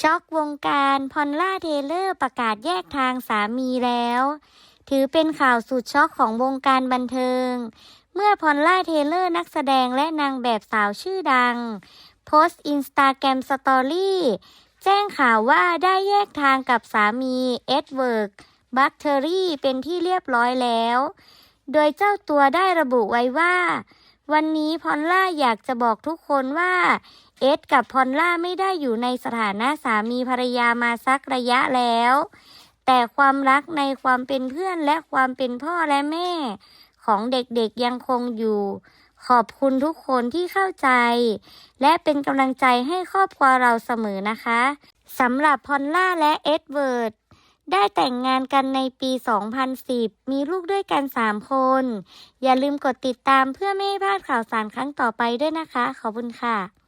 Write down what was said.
ช็อกวงการพอลล่าเทเลอร์ประกาศแยกทางสามีแล้ว ถือเป็นข่าวสุดช็อกของวงการบันเทิง เมื่อพอลล่าเทเลอร์นักแสดงและนางแบบสาวชื่อดัง โพสต์อินสตาแกรมสตอรี่แจ้งข่าวว่าได้แยกทางกับสามี เอ็ดเวิร์กบัคเทอรี่เป็นที่เรียบร้อยแล้ว โดยเจ้าตัวได้ระบุไว้ว่า วันนี้พอลล่าอยากจะบอกทุกคนว่า เอ็ดกับพอลล่าไม่ได้อยู่ในสถานะสามีภรรยามาสักระยะแล้ว แต่ความรักในความเป็นเพื่อนและความเป็นพ่อและแม่ ของเด็กๆยังคงอยู่ ขอบคุณทุกคนที่เข้าใจ และเป็นกำลังใจให้ครอบครัวเราเสมอนะคะสำหรับพอลล่าและเอ็ดเวิร์ด ได้แต่งงานกันในปี 2010 มีลูกด้วยกัน 3 คน อย่าลืมกดติดตามเพื่อไม่ให้พลาดข่าวสารครั้งต่อไปด้วยนะคะ ขอบคุณค่ะ